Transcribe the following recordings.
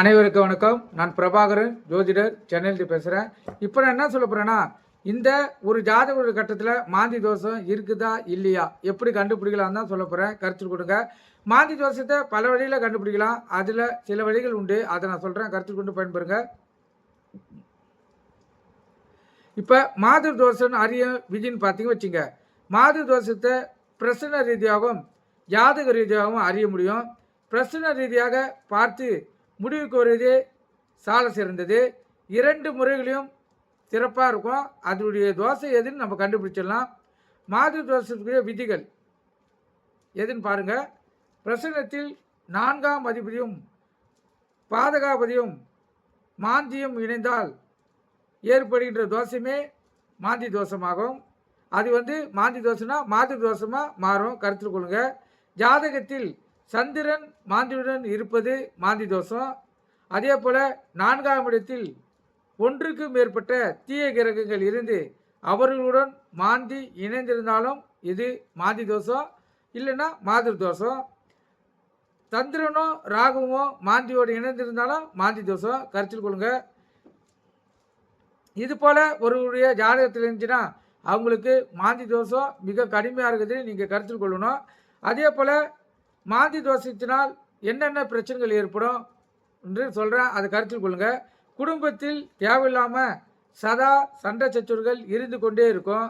அனைவருக்கும் வணக்கம். நான் பிரபாகரன் ஜோதிடர் சென்னையிலிருந்து பேசுகிறேன் இப்போ நான் என்ன சொல்ல போகிறேன்னா இந்த ஒரு ஜாதக கட்டத்தில் மாந்தி தோஷம் இருக்குதா இல்லையா? எப்படி கண்டுபிடிக்கலாம் தான் சொல்ல போகிறேன் கருத்து கொடுங்க. மாந்தி தோஷத்தை பல வழியில் கண்டுபிடிக்கலாம். அதில் சில வழிகள் உண்டு. அதை நான் சொல்கிறேன் கருத்து கொண்டு பயன்பெறுங்க. இப்போ மாது தோஷம் அரிய விதின்னு பார்த்தீங்க வச்சுங்க. மாது தோஷத்தை பிரசன ரீதியாகவும் ஜாதக ரீதியாகவும் அறிய முடியும். பிரசன ரீதியாக பார்த்து முடிவுக்கு வருவது சால சிறந்தது. இரண்டு முறைகளையும் சிறப்பாக இருக்கும். அதனுடைய தோசை எதுன்னு நம்ம கண்டுபிடிச்சிடலாம். மாது தோசத்துக்குரிய விதிகள் எதுன்னு பாருங்கள் பிரசனத்தில் நான்காம் அதிபதியும் பாதகாபதியும் மாந்தியும் இணைந்தால் ஏற்படுகின்ற தோசையுமே மாந்தி தோஷமாகும். அது வந்து மாந்தி தோசைனா மாது தோஷமாக மாறும். கருத்தில் கொள்ளுங்கள் ஜாதகத்தில் சந்திரன் மாந்தியுடன் இருப்பது மாந்தி தோஷம். அதே போல் நான்காம் இடத்தில் ஒன்றுக்கு மேற்பட்ட தீய கிரகங்கள் இருந்து அவர்களுடன் மாந்தி இணைந்திருந்தாலும் இது மாந்தி தோஷம் இல்லைன்னா மாதிரி தோஷம். சந்திரனோ ராகுவோ மாந்தியோடு இணைந்திருந்தாலும் மாந்தி தோஷம். கருத்தில் கொள்ளுங்க. இது போல் ஒருவருடைய ஜாதகத்தில் இருந்துச்சுன்னா அவங்களுக்கு மாந்தி தோஷம் மிக கடுமையாக இருக்கிறது நீங்கள் கருத்தில் கொள்ளணும். அதே போல் மாந்தி தோஷத்தினால் என்னென்ன பிரச்சனைகள் ஏற்படும் என்று சொல்கிறேன் அதை கருத்தில் கொள்ளுங்கள் குடும்பத்தில் தேவையில்லாமல் சதா சண்டை சச்சுறுகள் இருந்து கொண்டே இருக்கும்.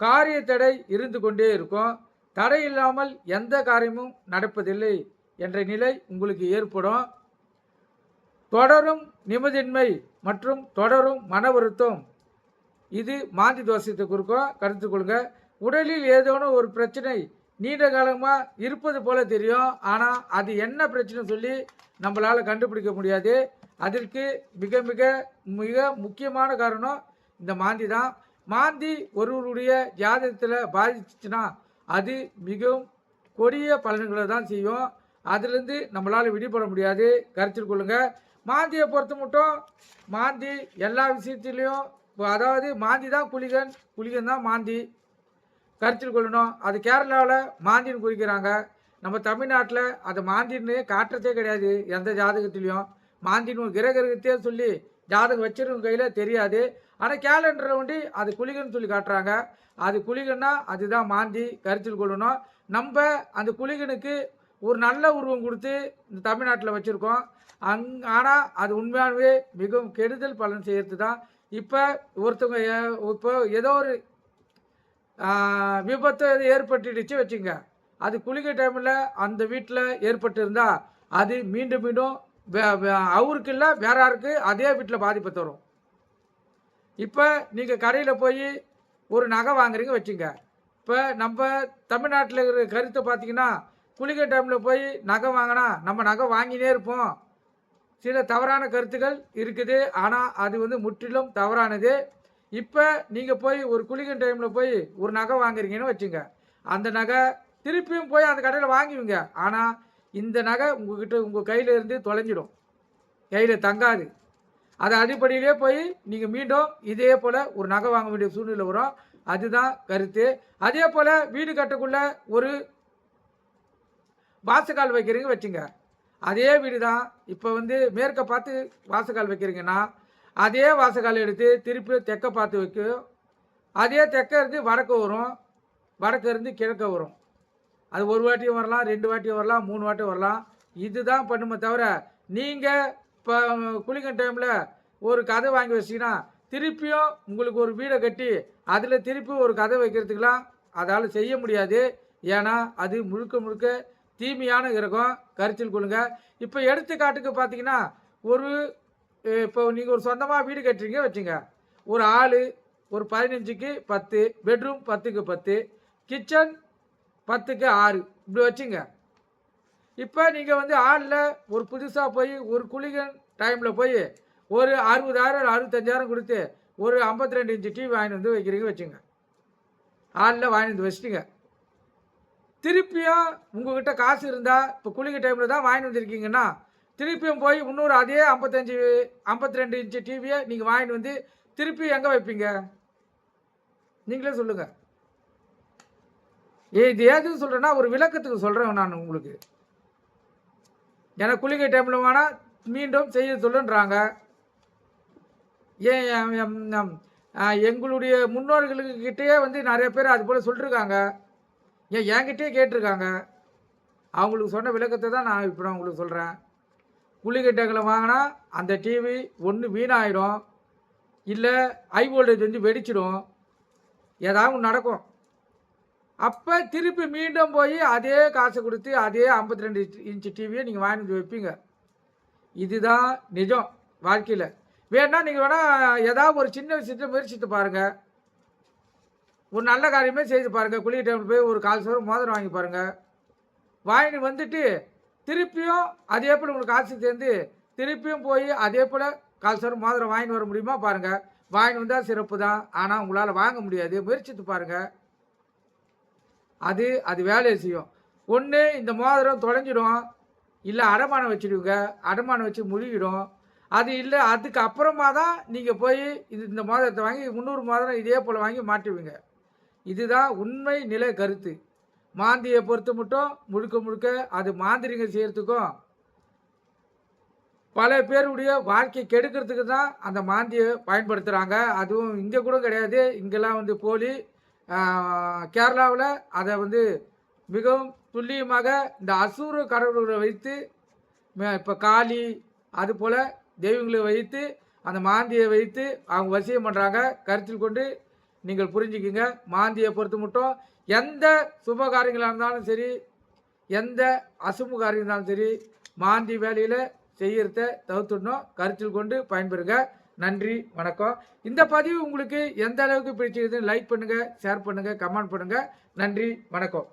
காரிய தடை இருந்து கொண்டே இருக்கும். தடை இல்லாமல் எந்த காரியமும் நடப்பதில்லை என்ற நிலை உங்களுக்கு ஏற்படும். தொடரும் நிம்மதியின்மை மற்றும் தொடரும் மன வருத்தம். இது மாந்தி தோஷத்தை குறிக்கோ கருத்து கொள்ளுங்க. உடலில் ஏதோனும் ஒரு பிரச்சனை நீண்ட காலமாக இருப்பது போல தெரியும். ஆனால் அது என்ன பிரச்சனை சொல்லி நம்மளால் கண்டுபிடிக்க முடியாது. அதற்கு மிக மிக மிக முக்கியமான காரணம் இந்த மாந்தி தான். மாந்தி ஒருவருடைய ஜாதகத்தில் பாதிச்சுன்னா அது மிகவும் கொடிய பலன்களை தான் செய்யும். அதுலேருந்து நம்மளால் விடுபட முடியாது. கருத்தில் கொள்ளுங்கள் மாந்தியை பொறுத்த மட்டும் மாந்தி எல்லா விஷயத்துலேயும் இப்போ அதாவது மாந்தி தான் குளிகன் குளிகன் தான் மாந்தி. கருத்தில் கொள்ளணும். அது கேரளாவில் மாந்தின்னு குறிக்கிறாங்க. நம்ம தமிழ்நாட்டில் அது மாந்தின்னு காட்டுறதே கிடையாது. எந்த ஜாதகத்துலேயும். மாந்தின்னு கிரகிரகத்தையும் கிரகரகத்தையே சொல்லி ஜாதகம் வச்சிருக்க கையில் தெரியாது. ஆனால் கேலண்டரில் ஒண்டி அது குளிகன்னு சொல்லி காட்டுறாங்க. அது குளிகன்னா அதுதான் மாந்தி கருத்தில் கொள்ளணும். நம்ம அந்த குளிகனுக்கு ஒரு நல்ல உருவம் கொடுத்து இந்த தமிழ்நாட்டில் வச்சுருக்கோம். அங் ஆனால் அது உண்மையாகவே மிகவும் கெடுதல் பலன் செய்கிறது தான் இப்போ ஒருத்தவங்க ஏ- இப்போ ஏதோ ஒரு விபத்து அது ஏற்பட்டுடுச்சு வச்சுங்க. அது குளிக்க டைமில் அந்த வீட்டில் ஏற்பட்டிருந்தால் அது மீண்டும் மீண்டும் அவருக்கு இல்லை வேற யாருக்கு அதே வீட்டில் பாதிப்பை தரும். இப்போ நீங்கள் கடையில் போய் ஒரு நகை வாங்குறீங்க வச்சுங்க. இப்போ நம்ம தமிழ்நாட்டில் இருக்கிற கருத்தை பார்த்தீங்கன்னா குளிக்க டைமில் போய் நகை வாங்கினா நம்ம நகை வாங்கினே இருப்போம். சில தவறான கருத்துக்கள் இருக்குது. ஆனால் அது வந்து முற்றிலும் தவறானது. இப்போ நீங்கள் போய் ஒரு குளிக்கிற டைமில் போய் ஒரு நகை வாங்குறீங்கன்னு வச்சுங்க. அந்த நகை திருப்பியும் போய் அந்த கடையில் வாங்குவீங்க. ஆனால் இந்த நகை உங்ககிட்ட உங்கள் கையில் இருந்து தொலைஞ்சிடும். கையில் தங்காது. அது அடிப்படையிலே போய் நீங்கள் மீண்டும் இதே போல் ஒரு நகை வாங்க வேண்டிய சூழ்நிலை வரும். அதுதான் கருத்து. அதே போல் வீடு கட்டக்குள்ள ஒரு வாசக்கால் வைக்கிறீங்க வச்சுங்க. அதே வீடு தான் இப்போ வந்து மேற்க பார்த்து வாசக்கால் வைக்கிறீங்கன்னா அதே வாசக்கால் எடுத்து திருப்பி தெக்க பார்த்து வைக்கும் அதே தெக்க இருந்து வடக்கு வரும். வடக்கு இருந்து கிழக்க வரும். அது ஒரு வாட்டியும் வரலாம் ரெண்டு வாட்டியும் வரலாம் மூணு வாட்டியும் வரலாம். இதுதான் பண்ணுமே தவிர நீங்கள் இப்போ குளிக்க டைமில் ஒரு கதை வாங்கி வச்சிங்கன்னா திருப்பியும் உங்களுக்கு ஒரு வீடை கட்டி அதில் திருப்பி ஒரு கதை வைக்கிறதுக்கெலாம் அதால் செய்ய முடியாது. ஏன்னா அது முழுக்க முழுக்க தீமையான கிரகம். கருத்தில் கொள்ளுங்க. இப்போ எடுத்துக்காட்டுக்கு பார்த்தீங்கன்னா ஒரு இப்போ நீங்கள் ஒரு சொந்தமாக வீடு கட்டுறீங்க வச்சுங்க. ஒரு ஆள் ஒரு பதினஞ்சுக்கு பத்து பெட்ரூம் பத்துக்கு பத்து கிச்சன் பத்துக்கு ஆறு. இப்படி வச்சுங்க. இப்போ நீங்கள் வந்து ஆளில் ஒரு புதுசாக போய் ஒரு குளிகன் டைமில் போய் ஒரு அறுபதாயிரம் அறுபத்தஞ்சாயிரம் கொடுத்து ஒரு 52 ரெண்டு இன்ச்சு டிவி வாங்கிட்டு வந்து வைக்கிறீங்க வச்சுங்க. ஆளில் வாங்கிட்டு வந்து வச்சிட்டிங்க. திருப்பியும் உங்ககிட்ட காசு இருந்தால் இப்போ குளிக்க டைமில் தான் வாங்கிட்டு வந்திருக்கீங்கன்னா திருப்பியும் போய் இன்னொரு அதே ஐம்பத்தஞ்சு ஐம்பத்தி ரெண்டு இன்ச்சு டிவியை நீங்கள் வாங்கிட்டு வந்து திருப்பி எங்கே வைப்பீங்க? நீங்களே சொல்லுங்கள் இது ஏதுன்னு சொல்கிறேன்னா ஒரு விளக்கத்துக்கு சொல்கிறேன் நான் உங்களுக்கு. ஏன்னா குளிகை டைமில் வேணால் மீண்டும் செய்ய சொல்லுன்றாங்க. ஏன் எங்களுடைய முன்னோர்களுக்கு கிட்டேயே வந்து நிறைய பேர் அது போல் சொல்லிருக்காங்க. ஏன் என்கிட்டயே கேட்டிருக்காங்க. அவங்களுக்கு சொன்ன விளக்கத்தை தான் நான் இப்போ நான் உங்களுக்கு சொல்கிறேன் குளிக்கட்டைகளை வாங்கினா அந்த டிவி ஒன்று வீணாயிடும். இல்லை ஹை வோல்டேஜ் வந்து வெடிச்சிடும். ஏதாவது ஒன்று நடக்கும். அப்போ திருப்பி மீண்டும் போய் அதே காசை கொடுத்து அதே ஐம்பத்தி ரெண்டு இன்ச்சு டிவியை நீங்கள் வாங்கிட்டு வந்து வைப்பீங்க. இதுதான் நிஜம் வாழ்க்கையில். வேணா நீங்கள் வேணால் ஏதாவது ஒரு சின்ன விஷயத்தை முயற்சித்து பாருங்கள் ஒரு நல்ல காரியமே செய்து பாருங்கள் குளிர் டைமில் போய் ஒரு கால் சவரம் மோதிரம் வாங்கி பாருங்கள் வாங்கிட்டு வந்துட்டு திருப்பியும் அதே போல் உங்களுக்கு காசு சேர்ந்து திருப்பியும் போய் அதே போல் கால் சவரம் மோதிரம் வாங்கிட்டு வர முடியுமா பாருங்கள் வாங்கிட்டு வந்தால் சிறப்பு தான் ஆனால் உங்களால் வாங்க முடியாது. முயற்சித்து பாருங்கள் அது அது வேலையை செய்யும். ஒன்று இந்த மோதிரம் தொலைஞ்சிடும். இல்லை அடமானம் வச்சுடுவீங்க. அடமானம் வச்சு முழுகிடும். அது இல்லை அதுக்கு அப்புறமா தான் நீங்கள் போய் இது இந்த மோதிரத்தை வாங்கி முந்நூறு மோதிரம் இதே போல் வாங்கி மாட்டுவீங்க இதுதான் உண்மை நிலை கருத்து. மாந்தியை பொறுத்து மட்டும் முழுக்க முழுக்க அது மாந்திரிங்க செய்கிறதுக்கும் பல பேருடைய வாழ்க்கை கெடுக்கிறதுக்கு தான் அந்த மாந்தியை பயன்படுத்துகிறாங்க அதுவும் இங்கே கூட கிடையாது. இங்கெல்லாம் வந்து போலி கேரளாவில் அதை வந்து மிகவும் துல்லியமாக இந்த அசூர கடவுள்களை வைத்து இப்போ காளி அது போல் தெய்வங்களை வைத்து அந்த மாந்தியை வைத்து அவங்க வசியம் பண்ணுறாங்க கருத்தில் கொண்டு நீங்கள் புரிஞ்சுக்கிங்க. மாந்தியை பொறுத்து மட்டும் எந்த சுப காரியங்களாக இருந்தாலும் சரி எந்த அசும காரியம் இருந்தாலும் சரி மாந்தி வேலையில் செய்யறத தவிர்த்துடணும். கருத்தில் கொண்டு பயன்பெறுங்க. நன்றி வணக்கம். இந்த பதிவு உங்களுக்கு எந்த அளவுக்கு பிடிச்சிருக்குதுன்னு லைக் பண்ணுங்கள் ஷேர் பண்ணுங்கள் கமெண்ட் பண்ணுங்கள் நன்றி வணக்கம்.